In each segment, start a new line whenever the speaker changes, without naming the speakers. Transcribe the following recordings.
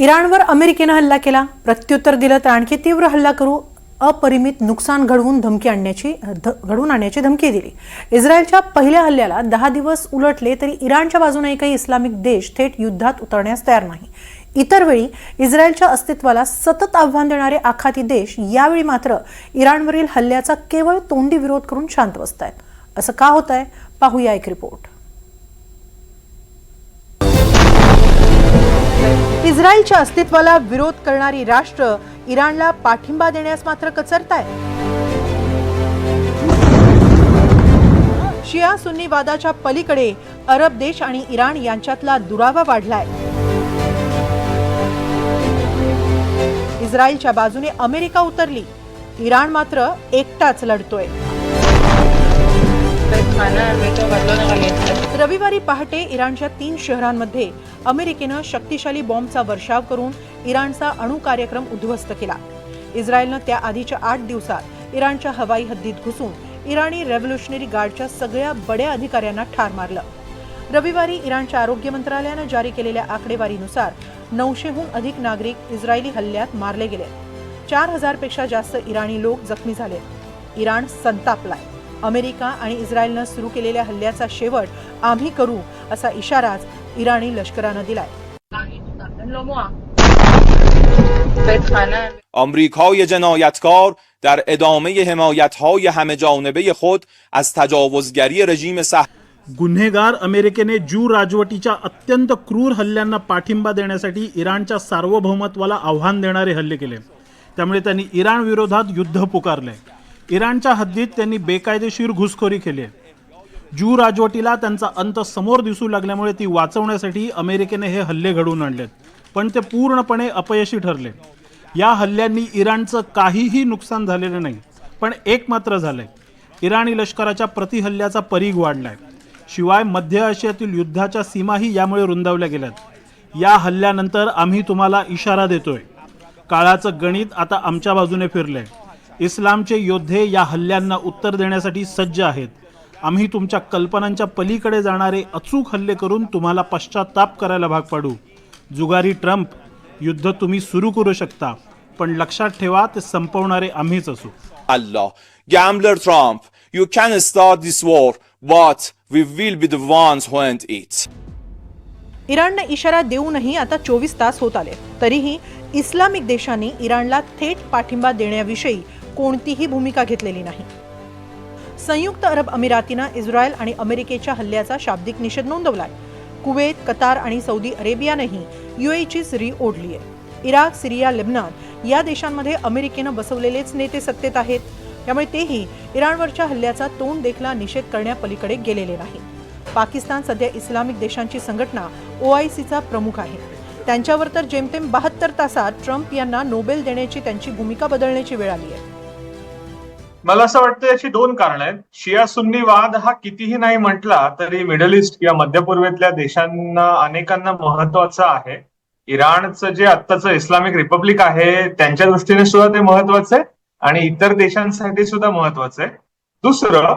इराणवर अमेरिकेनं हल्ला केला. प्रत्युत्तर दिलं तर आणखी तीव्र हल्ला करू अपरिमित नुकसान घडवून धमकी आणण्याची ध- घडवून आणण्याची धमकी दिली. इस्रायलच्या पहिल्या हल्ल्याला दहा दिवस उलटले तरी इराणच्या बाजूने एकही इस्लामिक देश थेट युद्धात उतरण्यास तयार नाही. इतर वेळी इस्रायलच्या अस्तित्वाला सतत आव्हान देणारे आखाती देश यावेळी मात्र इराणवरील हल्ल्याचा केवळ तोंडी विरोध करून शांत बसतायत. असं का होत आहे पाहूया एक रिपोर्ट इस्रायलच्या अस्तित्वाला विरोध करणारी राष्ट्र इराणला पाठिंबा देण्यास मात्र कचरताय. शिया सुन्नी वादाच्या पलीकडे अरब देश आणि इराण यांच्यातला दुरावा वाढलाय. इस्रायलच्या बाजूने अमेरिका उतरली. इराण मात्र एकटाच लढतोय.
तो
रविवारी पहाटे इराणच्या तीन शहरांमध्ये अमेरिकेनं शक्तिशाली बॉम्बचा वर्षाव करून इराणचा अणु कार्यक्रम उद्ध्वस्त केला. इस्रायलनं त्या आधीच्या आठ दिवसात इराणच्या हवाई हद्दीत घुसून इराणी रेव्होल्युशनरी गार्डच्या सगळ्या बड्या अधिकाऱ्यांना ठार मारलं. रविवारी इराणच्या आरोग्य मंत्रालयानं जारी केलेल्या आकडेवारीनुसार नऊशेहून अधिक नागरिक इस्रायली हल्ल्यात मारले गेले. चार हजारपेक्षा जास्त इराणी लोक जखमी झाले. इराण संतापलाय. अमेरिका आणि इस्रायलनं सुरू केलेल्या हल्ल्याचा शेवट आम्ही करू असा इशाराच इराणी लष्करानं दिलाय
लो मुआ بيت خانه
آمریکای جنایتکار در ادامه حمایت‌های همه جانبه خود از تجاوزگری رژیم صهیونیست
गुन्हेगार अमेरिकेने ज्यू राजवटीच्या अत्यंत क्रूर हल्ल्यांना पाठिंबा देण्यासाठी इराणच्या सार्वभौमत्वाला आव्हान देणारे हल्ले केले त्यामुळे त्यांनी इराण विरोधात युद्ध पुकारले इराणच्या हद्दीत त्यांनी बेकायदेशीर घुसखोरी केली आहे. ज्यू राजवटीला त्यांचा अंत समोर दिसू लागल्यामुळे ती वाचवण्यासाठी अमेरिकेने हे हल्ले घडवून आणलेत. पण ते पूर्णपणे अपयशी ठरले. या हल्ल्यांनी इराणचं काहीही नुकसान झालेलं नाही पण एक मात्र झालंय. इराणी लष्कराच्या प्रतिहल्ल्याचा परीघ वाढलाय. शिवाय मध्य आशियातील युद्धाच्या सीमाही यामुळे रुंदावल्या गेल्यात. या हल्ल्यानंतर आम्ही तुम्हाला इशारा देतोय. काळाचं गणित आता आमच्या बाजूने फिरलंय. इस्लामचे योद्धे या हल्ल्यांना उत्तर देण्यासाठी सज्ज आहेत आम्ही तुमच्या कल्पनांच्या पलीकडे जाणारे अचूक हल्ले करून तुम्हाला पश्चाताप करायला भाग पाडू जुगारी ट्रम्प युद्ध तुम्ही सुरू करू शकता पण लक्षात ठेवा ते संपवणारे आम्हीच असू
Allah. Gambler Trump, you can start this war, but we will be the ones who end it.
इराणने इशारा देऊनही आता चोवीस तास होत आले तरीही इस्लामिक देशांनी इराणला थेट पाठिंबा देण्याविषयी कोणतीही भूमिका घेतलेली नाही. संयुक्त अरब अमिरातीनं इस्रायल आणि अमेरिकेच्या हल्ल्याचा शाब्दिक निषेध नोंदवलाय. कुवेत कतार आणि सौदी अरेबियानंही युएची सिरी ओढली आहे इराक सिरिया लेबनान या देशांमध्ये अमेरिकेनं बसवलेलेच नेते सत्तेत आहेत. त्यामुळे तेही इराणवरच्या हल्ल्याचा तोंड देखला निषेध करण्यापलीकडे गेलेले नाही. पाकिस्तान सध्या इस्लामिक देशांची संघटना ओ आय सीचा प्रमुख आहे. त्यांच्यावर तर जेमतेम बहात्तर तासात ट्रम्प यांना नोबेल देण्याची त्यांची भूमिका बदलण्याची वेळ आली आहे
मला असं वाटतं याची दोन कारण आहेत. शिया सुन्नी वाद हा कितीही नाही म्हटला तरी मिडल ईस्ट किंवा मध्य पूर्वेतल्या देशांना अनेकांना महत्त्वाचा आहे. इराणचं जे आत्ताचं इस्लामिक रिपब्लिक आहे त्यांच्या दृष्टीने सुद्धा ते महत्वाचं आहे आणि इतर देशांसाठी सुद्धा महत्वाचं आहे. दुसरं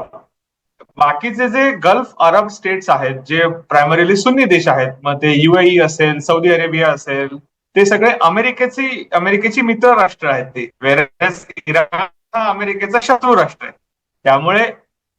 बाकीचे जे गल्फ अरब स्टेट्स आहेत जे प्रायमरीली सुन्नी देश आहेत मग ते युएई असेल सौदी अरेबिया असेल ते सगळे अमेरिकेची अमेरिकेची मित्र राष्ट्र आहेत ते. वेरस इराण हा अमेरिकेचा शत्रू राष्ट्र आहे. त्यामुळे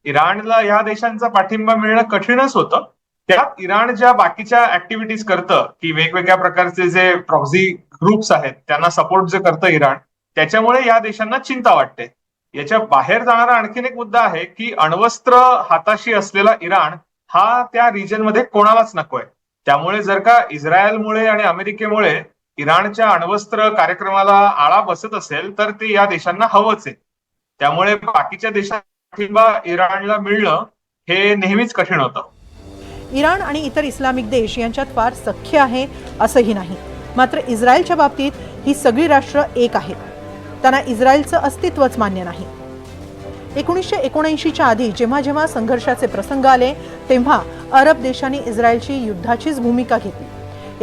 इराणला या देशांचा पाठिंबा मिळणं कठीणच होतं. त्यात इराण ज्या बाकीच्या ऍक्टिव्हिटीज करतं की वेगवेगळ्या प्रकारचे जे प्रॉक्झी ग्रुप्स आहेत त्यांना सपोर्ट जे करतं इराण त्याच्यामुळे या देशांना चिंता वाटते. याच्या बाहेर जाणारा आणखीन एक मुद्दा आहे की अण्वस्त्र हाताशी असलेला इराण हा त्या रिजनमध्ये कोणालाच नकोय त्यामुळे जर का इस्रायलमुळे आणि अमेरिकेमुळे इराणच्या अण्वस्त्र कार्यक्रमाला आळा बसत असेल तर ते या देशांना हवंच आहे. त्यामुळे बाकीच्या देशात पाठिंबा इराणला मिळणं हे नेहमीच कठीण होतं.
इराण आणि इतर इस्लामिक देश यांच्यात फार सख्य आहे असंही नाही. मात्र इस्रायलच्या बाबतीत ही सगळी राष्ट्र एक आहेत. त्यांना इस्रायलचं अस्तित्वच मान्य नाही. एकोणीसशे एकोणऐंशीच्या आधी जेव्हा जेव्हा संघर्षाचे प्रसंग आले तेव्हा अरब देशांनी इस्रायलची युद्धाचीच भूमिका घेतली.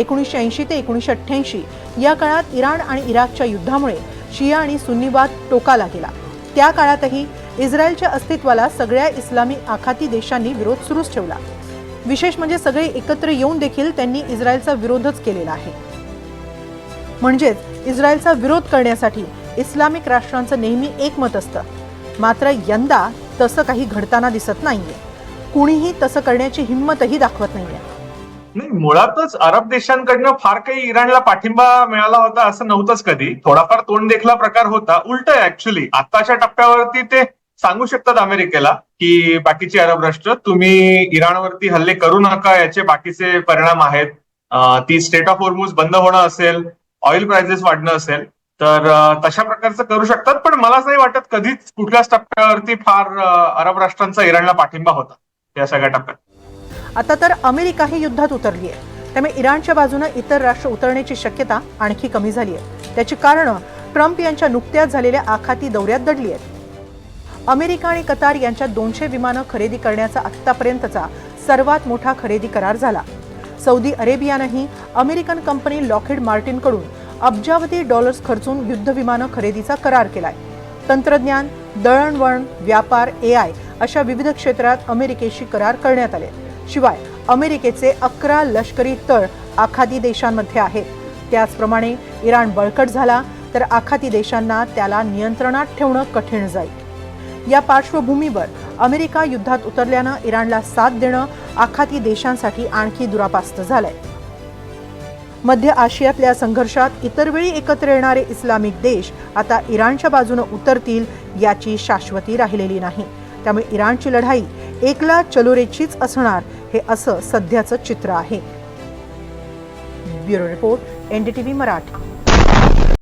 एकोणीसशे ऐंशी ते एकोणीसशे अठ्ठ्याऐंशी या काळात इराण आणि इराकच्या युद्धामुळे शिया आणि सुन्नीवाद टोकाला गेला. त्या काळातही इस्रायलच्या अस्तित्वाला सगळ्या इस्लामी आखाती देशांनी विरोध सुरूच ठेवला. विशेष म्हणजे सगळे एकत्र येऊन देखील त्यांनी इस्रायलचा विरोधच केलेला आहे. म्हणजेच इस्रायलचा विरोध करण्यासाठी इस्लामिक राष्ट्रांचं नेहमी एकमत असतं. मात्र यंदा तसं काही घडताना दिसत नाहीये. कुणीही तसं करण्याची हिंमतही दाखवत नाहीये.
नाही मुळातच अरब देशांकडनं फार काही इराणला पाठिंबा मिळाला होता असं नव्हतंच कधी. थोडाफार तोंड देखला प्रकार होता. उलट आहे ऍक्च्युली आताच्या टप्प्यावरती ते सांगू शकतात अमेरिकेला की बाकीचे अरब राष्ट्र तुम्ही इराणवरती हल्ले करू नका याचे बाकीचे परिणाम आहेत. ती स्टेट ऑफ होर्मुज बंद होणं असेल ऑइल प्राइसेस वाढणं असेल तर तशा प्रकारचं करू शकतात. पण मला नाही वाटत कधीच कुठल्याच टप्प्यावरती फार अरब राष्ट्रांचा इराणला पाठिंबा होता या सगळ्या टप्प्यात.
आता तर अमेरिकाही युद्धात उतरली आहे. त्यामुळे इराणच्या बाजूनं इतर राष्ट्र उतरण्याची शक्यता आणखी कमी झाली आहे. त्याची कारणं ट्रम्प यांच्या नुकत्याच झालेल्या आखाती दौऱ्यात दडली आहेत. अमेरिका आणि कतार यांच्यात दोनशे विमानं खरेदी करण्याचा आत्तापर्यंतचा सर्वात मोठा खरेदी करार झाला. सौदी अरेबियानंही अमेरिकन कंपनी लॉकहेड मार्टिनकडून अब्जावधी डॉलर्स खर्चून युद्ध विमानं खरेदीचा करार केलाय. तंत्रज्ञान दळणवळण व्यापार ए आय अशा विविध क्षेत्रात अमेरिकेशी करार करण्यात आले. शिवाय अमेरिकेचे अकरा लष्करी तळ आखाती देशांमध्ये आहेत. त्याचप्रमाणे इराण बळकट झाला तर आखाती देशांना त्याला नियंत्रणात ठेवणं कठीण जाईल. या पार्श्वभूमीवर अमेरिका युद्धात उतरल्यानं इराणला साथ देणं आखाती देशांसाठी आणखी दुरापास्त झालंय. मध्य आशियातल्या संघर्षात इतर वेळी एकत्र येणारे इस्लामिक देश आता इराणच्या बाजूनं उतरतील याची शाश्वती राहिलेली नाही. त्यामुळे इराणची लढाई एकला चलोरेचीच असणार हे असं सध्याचं चित्र आहे. Bureau report NDTV Marathi.